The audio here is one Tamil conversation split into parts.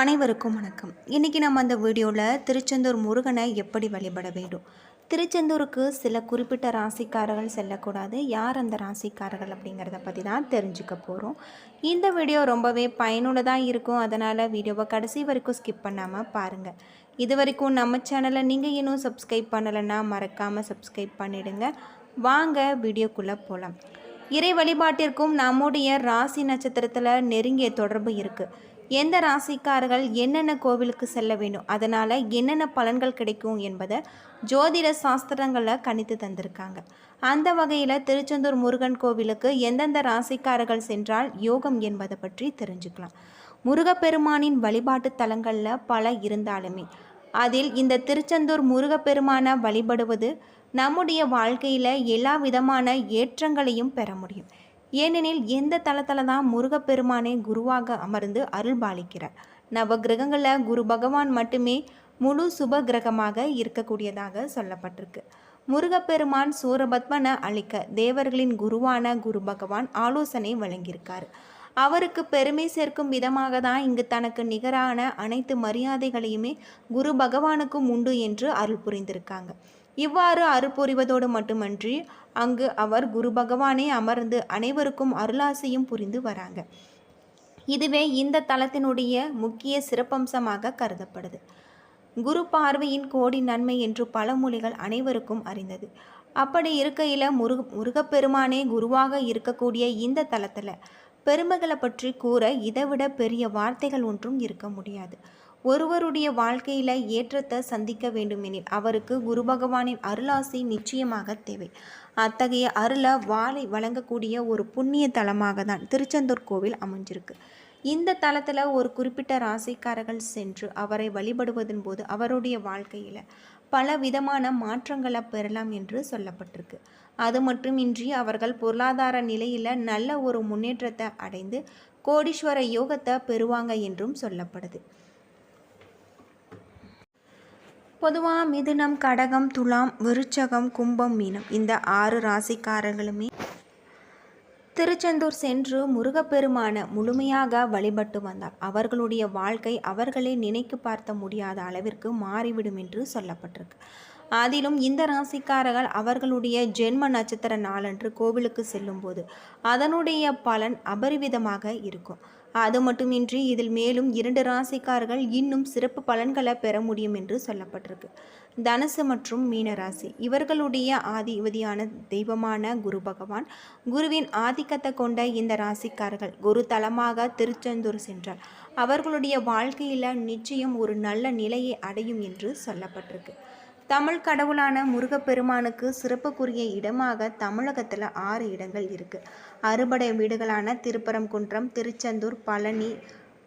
அனைவருக்கும் வணக்கம். இன்றைக்கி நம்ம அந்த வீடியோவில் திருச்செந்தூர் முருகனை எப்படி வழிபட வேண்டும்? திருச்செந்தூருக்கு சில குறிப்பிட்ட ராசிக்காரர்கள் செல்லக்கூடாது. யார் அந்த ராசிக்காரர்கள் அப்படிங்கிறத பற்றி தான் தெரிஞ்சுக்க போகிறோம் இந்த வீடியோ ரொம்பவே பயனுள்ளதாக இருக்கும். அதனால் வீடியோவை கடைசி வரைக்கும் ஸ்கிப் பண்ணாமல் பாருங்கள் இது வரைக்கும் நம்ம சேனலை நீங்கள் இன்னும் சப்ஸ்கிரைப் பண்ணலைன்னா மறக்காமல் சப்ஸ்கிரைப் பண்ணிடுங்க. வாங்க வீடியோக்குள்ளே போகலாம் இறை வழிபாட்டிற்கும் நம்முடைய ராசி நட்சத்திரத்தில் நெருங்கிய தொடர்பு இருக்குது எந்த ராசிக்காரர்கள் என்னென்ன கோவிலுக்கு செல்ல வேண்டும்? அதனால் என்னென்ன பலன்கள் கிடைக்கும் என்பதை ஜோதிட சாஸ்திரங்களில் கணித்து தந்திருக்காங்க. அந்த வகையில் திருச்செந்தூர் முருகன் கோவிலுக்கு எந்தெந்த ராசிக்காரர்கள் சென்றால் யோகம் என்பதை பற்றி தெரிஞ்சுக்கலாம். முருகப்பெருமானின் வழிபாட்டு தலங்களில் பல இருந்தாலுமே அதில் இந்த திருச்செந்தூர் முருகப்பெருமானை வழிபடுவது நம்முடைய வாழ்க்கையில் எல்லா விதமான ஏற்றங்களையும் பெற முடியும். ஏனெனில் எந்த தளத்தில் தான் முருகப்பெருமானே குருவாக அமர்ந்து அருள் பாலிக்கிறார். நவ கிரகங்களில் குரு பகவான் மட்டுமே முழு சுப கிரகமாக இருக்கக்கூடியதாக சொல்லப்பட்டிருக்கு. முருகப்பெருமான் சூரபத்மனை அழிக்க தேவர்களின் குருவான குரு பகவான் ஆலோசனை வழங்கியிருக்கார். அவருக்கு பெருமை சேர்க்கும் விதமாக தான் இங்கு தனக்கு நிகரான அனைத்து மரியாதைகளையுமே குரு பகவானுக்கும் உண்டு என்று அருள் புரிந்திருக்காங்க. இவ்வாறு அருள்புரிவதோடு மட்டுமன்றி அங்கு அவர் குரு பகவானே அமர்ந்து அனைவருக்கும் அருளாசையும் புரிந்து வராங்க. இதுவே இந்த தலத்தினுடைய முக்கிய சிறப்பம்சமாக கருதப்படுது. குரு பார்வையின் கோடி நன்மை என்று பல மொழிகள் அனைவருக்கும் அறிந்தது. அப்படி இருக்கையில் முருக முருகப்பெருமானே குருவாக இருக்கக்கூடிய இந்த தலத்தில் பெருமைகளை பற்றி கூற இதைவிட பெரிய வார்த்தைகள் ஒன்றும் இருக்க முடியாது. ஒருவருடைய வாழ்க்கையில் ஏற்றத்தை சந்திக்க வேண்டுமெனில் அவருக்கு குரு பகவானின் அருளாசி நிச்சயமாக தேவை. அத்தகைய அருளை வாழை வழங்கக்கூடிய ஒரு புண்ணிய தலமாக தான் திருச்செந்தூர் கோவில் அமைஞ்சிருக்கு. இந்த தலத்தில் ஒரு குறிப்பிட்ட ராசிக்காரர்கள் சென்று அவரை வழிபடுவதன் போது அவருடைய வாழ்க்கையில் பல விதமான மாற்றங்களை பெறலாம் என்று சொல்லப்பட்டிருக்கு. அது மட்டுமின்றி அவர்கள் பொருளாதார நிலையில் நல்ல ஒரு முன்னேற்றத்தை அடைந்து கோடீஸ்வர யோகத்தை பெறுவாங்க என்றும் சொல்லப்படுது. பொதுவாக மிதுனம் கடகம் துலாம் விருச்சகம் கும்பம் மீனம். இந்த ஆறு ராசிக்காரர்களுமே திருச்செந்தூர் சென்று முருகப்பெருமான முழுமையாக வழிபட்டு வந்தார். அவர்களுடைய வாழ்க்கை அவர்களே நினைக்கு பார்த்த முடியாத அளவிற்கு மாறிவிடும் என்று சொல்லப்பட்டிருக்கு. அதிலும் இந்த ராசிக்காரர்கள் அவர்களுடைய ஜென்ம நட்சத்திர நாளன்று கோவிலுக்கு செல்லும்போது அதனுடைய பலன் அபரிவிதமாக இருக்கும். அது மட்டுமின்றி இதில் மேலும் இரண்டு ராசிக்காரர்கள் இன்னும் சிறப்பு பலன்களை பெற முடியும் என்று சொல்லப்பட்டிருக்கு. தனுசு மற்றும் மீனராசி. இவர்களுடைய ஆதிபதியான தெய்வமான குரு பகவான் குருவின் ஆதிக்கத்தை கொண்ட இந்த ராசிக்காரர்கள் குரு தலமாக திருச்செந்தூர் சென்றார். அவர்களுடைய வாழ்க்கையில் நிச்சயம் ஒரு நல்ல நிலையை அடையும் என்று சொல்லப்பட்டிருக்கு. தமிழ் கடவுளான முருகப்பெருமானுக்கு சிறப்புக்குரிய இடமாக தமிழகத்தில் ஆறு இடங்கள் இருக்குது அறுபடை வீடுகளான திருப்பரங்குன்றம் திருச்செந்தூர் பழனி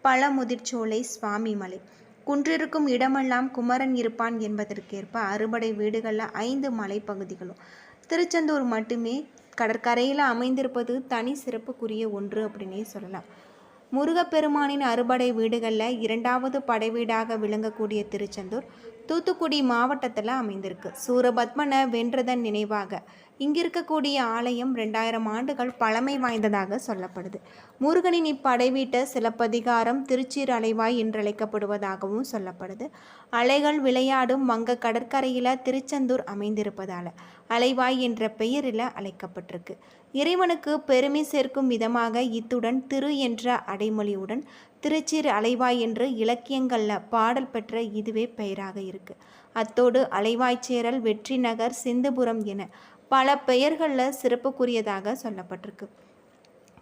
பழமுதிர்ச்சோலை சுவாமிமலை. குன்றிருக்கும் இடமெல்லாம் குமரன் இருப்பான் என்பதற்கேற்ப அறுபடை வீடுகளில் ஐந்து மலைப்பகுதிகளும். திருச்செந்தூர் மட்டுமே கடற்கரையில் அமைந்திருப்பது தனி சிறப்புக்குரிய ஒன்று அப்படின்னே சொல்லலாம். முருகப்பெருமானின் அறுபடை வீடுகளில் இரண்டாவது படை வீடாக விளங்கக்கூடிய திருச்செந்தூர் தூத்துக்குடி மாவட்டத்தில் அமைந்திருக்கு. சூரபத்மனை வென்றதன் நினைவாக இங்கிருக்கக்கூடிய ஆலயம் ரெண்டாயிரம் ஆண்டுகள் பழமை வாய்ந்ததாக சொல்லப்படுது. முருகனின் இப்படை வீட்ட சிலப்பதிகாரம் திருச்சீர் அலைவாய் என்றழைக்கப்படுவதாகவும் சொல்லப்படுது. அலைகள் விளையாடும் வங்க கடற்கரையில் திருச்செந்தூர் அமைந்திருப்பதால் அலைவாய் என்ற பெயரில் அழைக்கப்பட்டிருக்கு. இறைவனுக்கு பெருமை சேர்க்கும் விதமாக இத்துடன் திரு என்ற அடைமொழியுடன் திருச்சிறு அலைவாய் என்று இலக்கியங்களில் பாடல் பெற்ற இதுவே பெயராக இருக்கு. அத்தோடு அலைவாய்ச்சேரல் வெற்றி நகர் சிந்துபுரம் என பல பெயர்களில் சிறப்புக்குரியதாக சொல்லப்பட்டிருக்கு.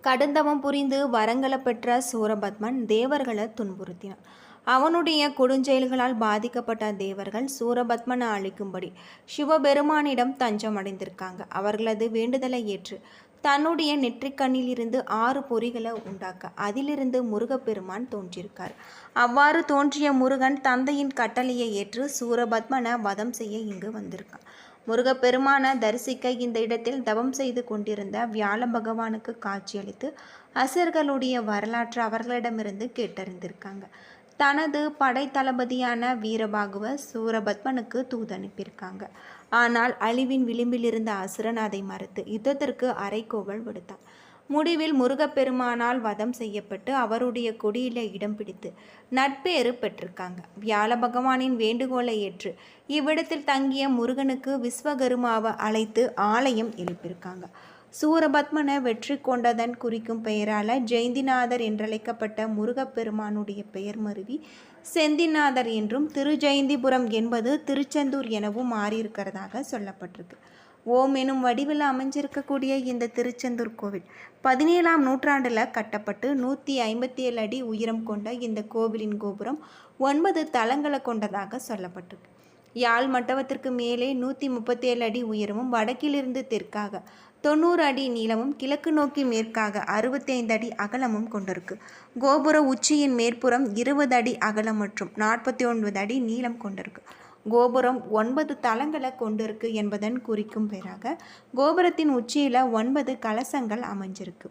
கடுந்தவம் புரிந்து வரங்களை பெற்ற சூரபத்மன் தேவர்களை துன்புறுத்தினான். அவனுடைய கொடுஞ்செயல்களால் பாதிக்கப்பட்ட தேவர்கள் சூரபத்மனை அழிக்கும்படி சிவபெருமானிடம் தஞ்சம் அடைந்திருக்காங்க. அவர்களது வேண்டுதலை ஏற்று தன்னுடைய நெற்றிக்கண்ணில் இருந்து ஆறு பொறிகளை உண்டாக்க அதிலிருந்து முருகப்பெருமான் தோன்றியிருக்கார். அவ்வாறு தோன்றிய முருகன் தந்தையின் கட்டளையை ஏற்று சூரபத்மனை வதம் செய்ய இங்கு வந்திருக்கான் முருகப்பெருமான தரிசிக்க இந்த இடத்தில் தவம் செய்து கொண்டிருந்த வியாழ பகவானுக்கு காட்சியளித்து அசர்களுடைய வரலாற்று அவர்களிடமிருந்து கேட்டறிந்திருக்காங்க. தனது படைத்தளபதியான வீரபாகுவ சூரபத்மனுக்கு தூது அனுப்பியிருக்காங்க. ஆனால் அழிவின் விளிம்பில் இருந்த அசுரன் அதை மறுத்து யுத்தத்திற்கு அரைக்கோவல் விடுத்தான். முடிவில் முருகப்பெருமானால் வதம் செய்யப்பட்டு அவருடைய கொடியில இடம் பிடித்து நட்பேறு பெற்றிருக்காங்க. வியாழ பகவானின் வேண்டுகோளை ஏற்று இவ்விடத்தில் தங்கிய முருகனுக்கு விஸ்வகருமாவை அழைத்து ஆலயம் எழுப்பியிருக்காங்க. சூரபத்மனை வெற்றி கொண்டதன் குறிக்கும் பெயரால ஜெயந்திநாதர் என்றழைக்கப்பட்ட முருகப்பெருமானுடைய பெயர் மருவி செந்திநாதர் என்றும் திருஜெயந்திபுரம் என்பது திருச்செந்தூர் எனவும் மாறியிருக்கிறதாக சொல்லப்பட்டிருக்கு. ஓம் எனும் வடிவில் அமைஞ்சிருக்கக்கூடிய இந்த திருச்செந்தூர் கோவில் பதினேழாம் நூற்றாண்டில் கட்டப்பட்டு நூற்றி ஐம்பத்தி ஏழு அடி உயரம் கொண்ட இந்த கோவிலின் கோபுரம் ஒன்பது தளங்களை கொண்டதாக சொல்லப்பட்டிருக்கு. யாழ் மண்டபத்திற்கு மேலே நூற்றி முப்பத்தி ஏழு அடி உயரமும் வடக்கிலிருந்து தெற்காக தொண்ணூறு அடி நீளமும் கிழக்கு நோக்கி மேற்காக அறுபத்தைந்து அடி அகலமும் கொண்டிருக்கு. கோபுர உச்சியின் மேற்புறம் இருபது அடி அகலம் மற்றும் நாற்பத்தி ஒன்பது அடி நீளம் கொண்டிருக்கு. கோபுரம் ஒன்பது தளங்களை கொண்டிருக்கு என்பதன் குறிக்கும் பெயராக கோபுரத்தின் உச்சியில் ஒன்பது கலசங்கள் அமைஞ்சிருக்கு.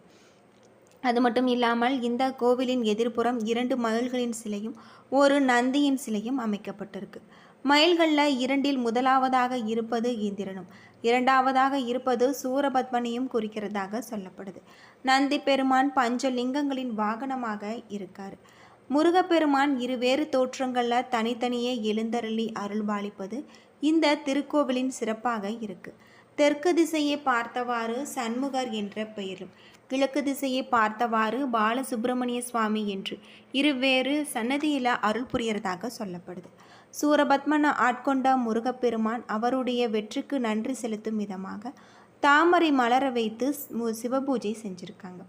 அது மட்டும் இல்லாமல் இந்த கோவிலின் எதிர்ப்புறம் இரண்டு மயில்களின் சிலையும் ஒரு நந்தியின் சிலையும் அமைக்கப்பட்டிருக்கு. மயில்களில் இரண்டில் முதலாவதாக இருப்பது இந்திரனும் இரண்டாவதாக இருப்பது சூரபத்மனையும் குறிக்கிறதாக சொல்லப்படுது. நந்தி பெருமான் பஞ்சலிங்கங்களின் வாகனமாக இருக்கார். முருகப்பெருமான் இருவேறு தோற்றங்களில் தனித்தனியே எழுந்தருளி அருள்பாலிப்பது இந்த திருக்கோவிலின் சிறப்பாக இருக்கு. தெற்கு திசையை பார்த்தவாறு சண்முகர் என்ற பெயரும் கிழக்கு திசையை பார்த்தவாறு பாலசுப்பிரமணிய சுவாமி என்று இருவேறு சன்னதியில் அருள் புரியறதாக சொல்லப்படுது. சூரபத்மனை ஆட்கொண்ட முருகப்பெருமான் அவருடைய வெற்றிக்கு நன்றி செலுத்தும் விதமாக தாமரை மலர வைத்து சிவபூஜை செஞ்சுருக்காங்க.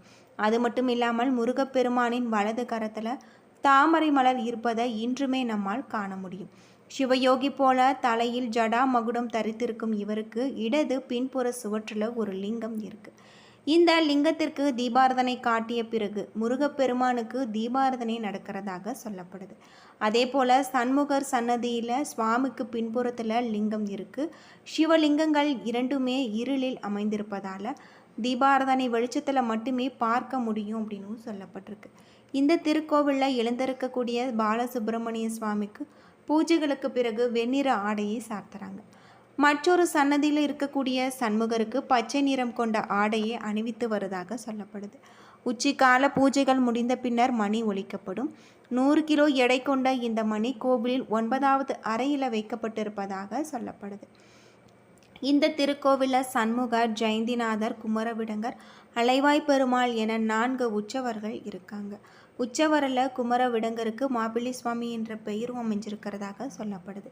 அது மட்டும் இல்லாமல் முருகப்பெருமானின் வலது கரத்தில் தாமரை மலர் இருப்பதை இன்றுமே நம்மால் காண முடியும். சிவயோகி போல தலையில் ஜடா மகுடம் தரித்திருக்கும் இவருக்கு இடது பின்புற சுவற்றில் ஒரு லிங்கம் இருக்குது இந்த லிங்கத்திற்கு தீபாரதனை காட்டிய பிறகு முருகப்பெருமானுக்கு தீபாரதனை நடக்கிறதாக சொல்லப்படுது. அதே போல் சண்முகர் சன்னதியில் சுவாமிக்கு பின்புறத்தில் லிங்கம் இருக்குது சிவலிங்கங்கள் இரண்டுமே இருளில் அமைந்திருப்பதால் தீபாரதனை வெளிச்சத்தில் மட்டுமே பார்க்க முடியும் அப்படின்னு சொல்லப்பட்டிருக்கு. இந்த திருக்கோவிலில் எழுந்திருக்கக்கூடிய பாலசுப்பிரமணிய சுவாமிக்கு பூஜைகளுக்கு பிறகு வெண்ணிற ஆடையை சார்த்துறாங்க. மற்றொரு சன்னதியில் இருக்கக்கூடிய சண்முகருக்கு பச்சை நிறம் கொண்ட ஆடையை அணிவித்து வருவதாக சொல்லப்படுது. உச்சிக்கால பூஜைகள் முடிந்த பின்னர் மணி ஒழிக்கப்படும் நூறு கிலோ எடை கொண்ட இந்த மணி கோவிலில் ஒன்பதாவது அறையில் வைக்கப்பட்டிருப்பதாக சொல்லப்படுது. இந்த திருக்கோவிலில் சண்முகர் ஜெயந்திநாதர் குமரவிடங்கர் அலைவாய் பெருமாள் என நான்கு உற்சவர்கள் இருக்காங்க. உச்சவரில் குமரவிடங்கருக்கு மாப்பிள்ளி சுவாமி என்ற பெயரும் அமைஞ்சிருக்கிறதாக சொல்லப்படுது.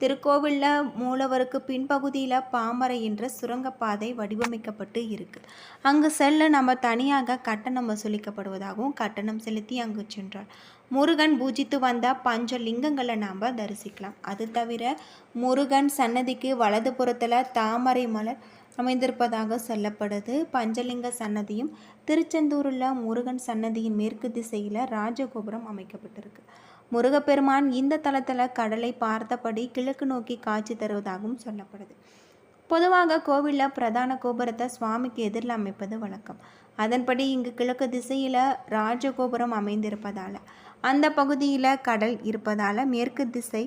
திருக்கோவிலில் மூலவருக்கு பின்பகுதியில் பாமரை என்ற சுரங்கப்பாதை வடிவமைக்கப்பட்டு இருக்குது அங்கு செல்ல நம்ம தனியாக கட்டணம் வசூலிக்கப்படுவதாகவும் கட்டணம் செலுத்தி அங்கு சென்றார். முருகன் பூஜித்து வந்த பஞ்ச லிங்கங்களை நாம் தரிசிக்கலாம். அது தவிர முருகன் சன்னதிக்கு வலது புறத்தில் தாமரை மலர் அமைந்திருப்பதாக சொல்லப்படுது. பஞ்சலிங்க சன்னதியும் திருச்செந்தூரில் முருகன் சன்னதியின் மேற்கு திசையில் ராஜகோபுரம் அமைக்கப்பட்டிருக்கு. முருகப்பெருமான் இந்த தளத்தில் கடலை பார்த்தபடி கிழக்கு நோக்கி காட்சி தருவதாகவும் சொல்லப்படுது. பொதுவாக கோவிலில் பிரதான கோபுரத்தை சுவாமிக்கு எதிரில் அமைப்பது வழக்கம். அதன்படி இங்கு கிழக்கு திசையில் ராஜகோபுரம் அமைந்திருப்பதால் அந்த பகுதியில் கடல் இருப்பதால் மேற்கு திசை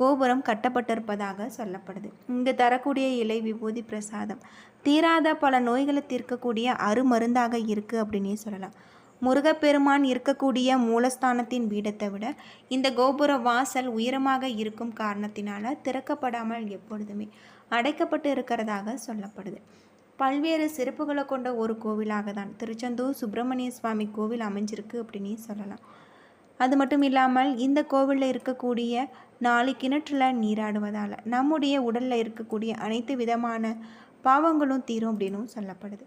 கோபுரம் கட்டப்பட்டிருப்பதாக சொல்லப்படுது. இங்கு தரக்கூடிய இலை விபூதி பிரசாதம் தீராத பல நோய்களை தீர்க்கக்கூடிய அருமருந்தாக இருக்குது அப்படின்னே சொல்லலாம். முருகப்பெருமான் இருக்கக்கூடிய மூலஸ்தானத்தின் வீடத்தை விட இந்த கோபுர வாசல் உயரமாக இருக்கும் காரணத்தினால திறக்கப்படாமல் எப்பொழுதுமே அடைக்கப்பட்டு இருக்கிறதாக சொல்லப்படுது. பல்வேறு சிறப்புகளை கொண்ட ஒரு கோவிலாக தான் திருச்செந்தூர் சுப்பிரமணிய சுவாமி கோவில் அமைஞ்சிருக்கு அப்படின்னு சொல்லலாம். அது மட்டும் இல்லாமல் இந்த கோவிலில் இருக்கக்கூடிய நாலு கிணற்றில் நீராடுவதால் நம்முடைய உடலில் இருக்கக்கூடிய அனைத்து விதமான பாவங்களும் தீரும் அப்படின்னும் சொல்லப்படுது.